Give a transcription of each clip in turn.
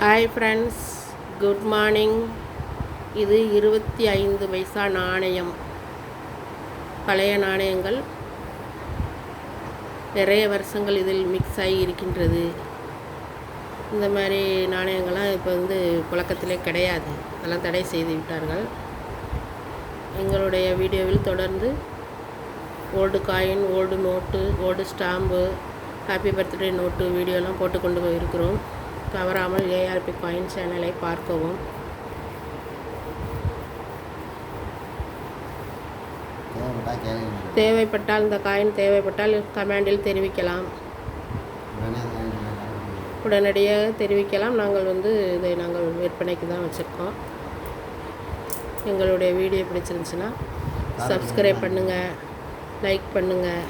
Hi friends good morning இது இருபத்தி ஐந்து பைசா நாணயம். பழைய நாணயங்கள். நிறைய வருஷங்கள் இதில் மிக்ஸ் ஆகி இருக்கின்றது. இந்த மாதிரி நாணயங்கள்லாம் இப்போ வந்து புழக்கத்திலே கிடையாது. அதெல்லாம் தடை செய்து விட்டார்கள். எங்களுடைய வீடியோவில் தொடர்ந்து old coin old note old stamp happy birthday note வீடியோலாம் போட்டு கொண்டு போயிருக்கிறோம். தவறாமல் ஏஆர்பி காயின் சேனலை பார்க்கவும். தேவைப்பட்டால் இந்த காயின் தேவைப்பட்டால் கமெண்டில் தெரிவிக்கலாம். உடனடியாக தெரிவிக்கலாம். நாங்கள் வந்து இதை நாங்கள் விற்பனைக்கு தான் வச்சுருக்கோம். எங்களுடைய வீடியோ பிடிச்சிருந்துச்சுன்னா சப்ஸ்கிரைப் பண்ணுங்கள் லைக் பண்ணுங்கள்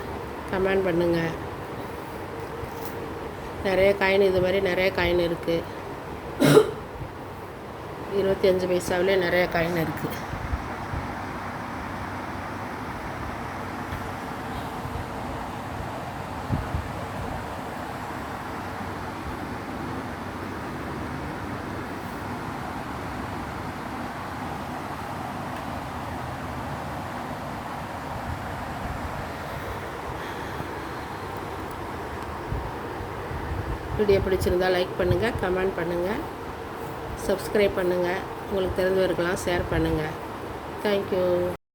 கமெண்ட் பண்ணுங்கள் நிறைய காயின் இது மாதிரி நிறைய காயின் இருக்குது இருபத்தி அஞ்சு பைசாவிலே நிறைய காயின் இருக்குது வீடியோ பிடிச்சிருந்தா லைக் பண்ணுங்கள் கமெண்ட் பண்ணுங்கள் சப்ஸ்கிரைப் பண்ணுங்கள் உங்களுக்கு தெரிஞ்சவர்களாம் ஷேர் பண்ணுங்கள் தேங்க்யூ